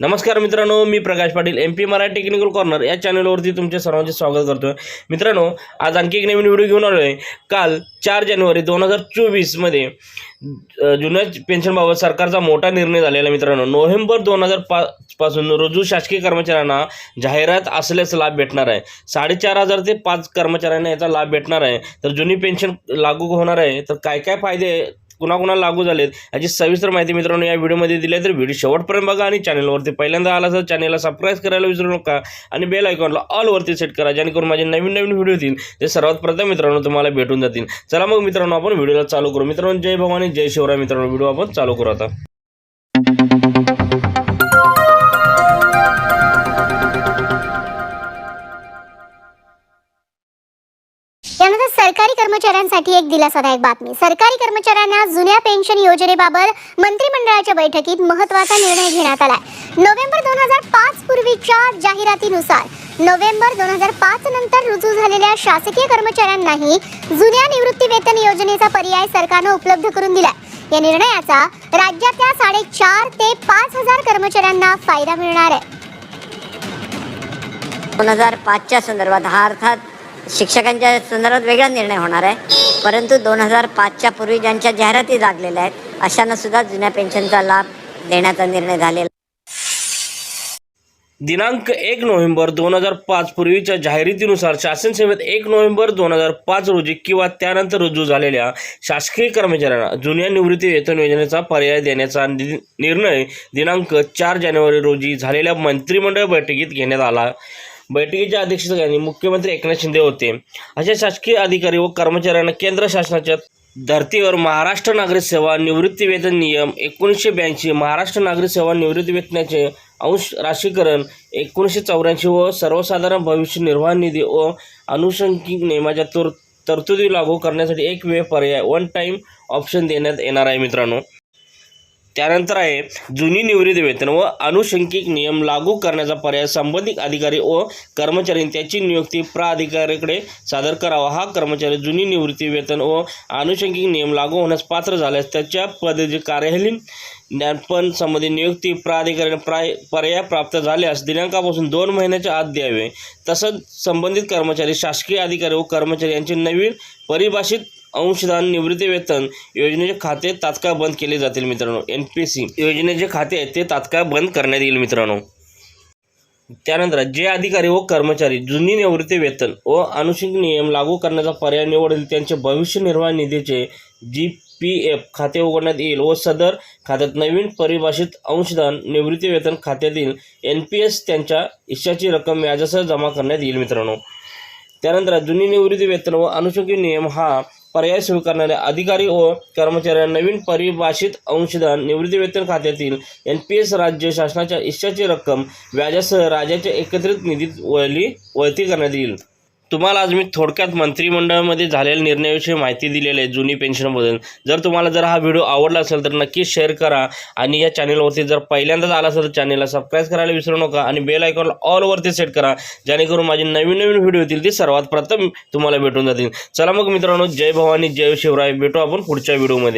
नमस्कार मित्रांनो मी Prakash Patil M P Marathi technical corner या चॅनलवरती तुमच्या सर्वांचे स्वागत करतो मित्रांनो आज आणखी एक नवीन व्हिडिओ घेऊन आलो आहे काल चार जानेवारी दोन हजार चोवीसमध्ये जुन्या पेन्शनबाबत सरकारचा मोठा निर्णय झालेला आहे मित्रांनो. नोव्हेंबर दोन हजार पाच पासून रोजू शासकीय कर्मचाऱ्यांना जाहिरात असल्यास लाभ भेटणार आहे. साडेचार हजार ते पाच कर्मचाऱ्यांना याचा लाभ भेटणार आहे. तर जुनी पेन्शन लागू होणार आहे. तर काय काय फायदे कुणाकुणा लागू झालेत याची सविस्तर माहिती मित्रांनो या व्हिडिओमध्ये दिली आहे. तर व्हिडिओ शेवटपर्यंत बघा आणि चॅनलवरती पहिल्यांदा आला तर चॅनलला सबस्क्राईब करायला विसरू नका आणि बेल आयकॉनला ऑलवरती सेट करा जेणेकरून माझे नवीन नवीन व्हिडिओ येतील. ते सर्वात प्रथम मित्रांनो तुम्हाला भेटून जातील. चला मग मित्रांनो आपण व्हिडिओला चालू करू. मित्रांनो जय भवानी जय शिवराय मित्रांनो. व्हिडिओ आपण चालू करू आता. सरकारी कर्मचाऱ्यांसाठी एक दिलासादायक बातमी. सरकारी कर्मचाऱ्यांना जुन्या पेन्शन योजनेबाबत मंत्रिमंडळाच्या बैठकीत महत्त्वाचा निर्णय घेण्यात आला नोव्हेंबर दोन हजार पाच पूर्वीच्या जाहिरातीनुसार नोव्हेंबर दोन हजार पाच नंतर रुजू झालेल्या शासकीय कर्मचाऱ्यांनाही जुन्या निवृत्ती वेतन योजनेचा पर्याय सरकारनं उपलब्ध करून दिला या निर्णयाचा राज्यातल्या साडेचार ते पाच हजार कर्मचाऱ्यांना फायदा मिळणार आहे. दोन हजार पाचच्या संदर्भात हा अर्थात शिक्षकांच्या संदर्भात वेगळा निर्णय होणार आहे. परंतु दोन हजार पाचच्या पूर्वी ज्यांच्या जाहिराती लागलेल्या आहेत अशांना सुद्धा जुन्या पेन्शनचा लाभ देण्याचा निर्णय झालेला दिनांक एक नोव्हेंबर दोन हजार पाच पूर्वीच्या जाहिरातीनुसार शासन सेवेत एक नोव्हेंबर दोन हजार पाच रोजी किंवा त्यानंतर रुजू झालेल्या शासकीय कर्मचाऱ्यांना जुन्या निवृत्ती वेतन योजनेचा पर्याय देण्याचा नि- निर्णय दिनांक चार जानेवारी रोजी झालेल्या मंत्रिमंडळ बैठकीत घेण्यात आला. बैठकीच्या अध्यक्षस्थानी मुख्यमंत्री एकनाथ शिंदे होते. अशा शासकीय अधिकारी व कर्मचाऱ्यांना केंद्र शासनाच्या धर्तीवर महाराष्ट्र नागरिक सेवा निवृत्ती वेतन नियम एकोणीसशे ब्याऐंशी महाराष्ट्र नागरिक सेवा निवृत्ती वेतनाचे अंश राशीकरण एकोणीसशे चौऱ्याऐंशी व सर्वसाधारण भविष्य निर्वाह निधी व अनुषंगिक नियमाच्या तर तरतुदी लागू करण्यासाठी एक वेळ पर्याय वन टाईम ऑप्शन देण्यात येणार आहे मित्रांनो. त्यानंतर आहे जुनी निवृत्ती वेतन व अनुषंगिक नियम लागू करण्याचा पर्याय संबंधित अधिकारी व कर्मचारी त्याची नियुक्ती प्राधिकाऱ्याकडे सादर करावा. हा कर्मचारी जुनी निवृत्ती वेतन व आनुषंगिक नियम लागू होण्यास पात्र झाल्यास त्याच्या पदाचे कार्यालयीन ज्ञानपण संबंधित नियुक्ती प्राधिकाऱ्याने प्राय पर्याय प्राप्त झाल्यास दिनांकापासून दोन महिन्याच्या आत द्यावे. तसंच संबंधित कर्मचारी शासकीय अधिकारी व कर्मचारी यांचे नवीन परिभाषित अंशदान निवृत्तीवेतन योजनेचे खाते तात्काळ बंद केले जातील मित्रांनो. एन पी सी योजनेचे खाते आहेत ते तात्काळ बंद करण्यात येईल मित्रांनो. त्यानंतर जे अधिकारी व कर्मचारी जुनी निवृत्ती वेतन व अनुषंगिक नियम लागू करण्याचा पर्याय निवडतील त्यांचे भविष्य निर्वाह निधीचे जी पी एफ खाते उघडण्यात येईल व सदर खात्यात नवीन परिभाषित अंशदान निवृत्ती वेतन खात्यातील एन पी एस त्यांच्या इच्छाची रक्कम व्याजासह जमा करण्यात येईल मित्रांनो. त्यानंतर जुनी निवृत्ती वेतन व अनुषंगिक नियम हा पर्याय स्वीकारणाऱ्या अधिकारी व कर्मचाऱ्यांना नवीन परिभाषित अंशदान निवृत्तीवेतन खात्यातील एन पी एस राज्य शासनाच्या इच्छाची रक्कम व्याजासह राज्याच्या एकत्रित निधीत वळली वळती करण्यात येईल. तुम्हाला आज मी थोडक्यात मंत्रिमंडळामध्ये झालेल्या निर्णयाविषयी माहिती दिलेली आहे जुनी पेन्शनबद्दल जर तुम्हाला जर हा व्हिडिओ आवडला असेल तर नक्कीच शेअर करा आणि या चॅनलवरती जर पहिल्यांदाच आला असेल तर चॅनलला सबस्क्राईब करायला विसरू नका आणि बेल आयकॉन ऑलवरती सेट करा जेणेकरून माझे नवीन नवीन व्हिडिओ येतील ते सर्वात प्रथम तुम्हाला भेटून जातील. चला मग मित्रांनो जय भवानी जय शिवराय. भेटू आपण पुढच्या व्हिडिओमध्ये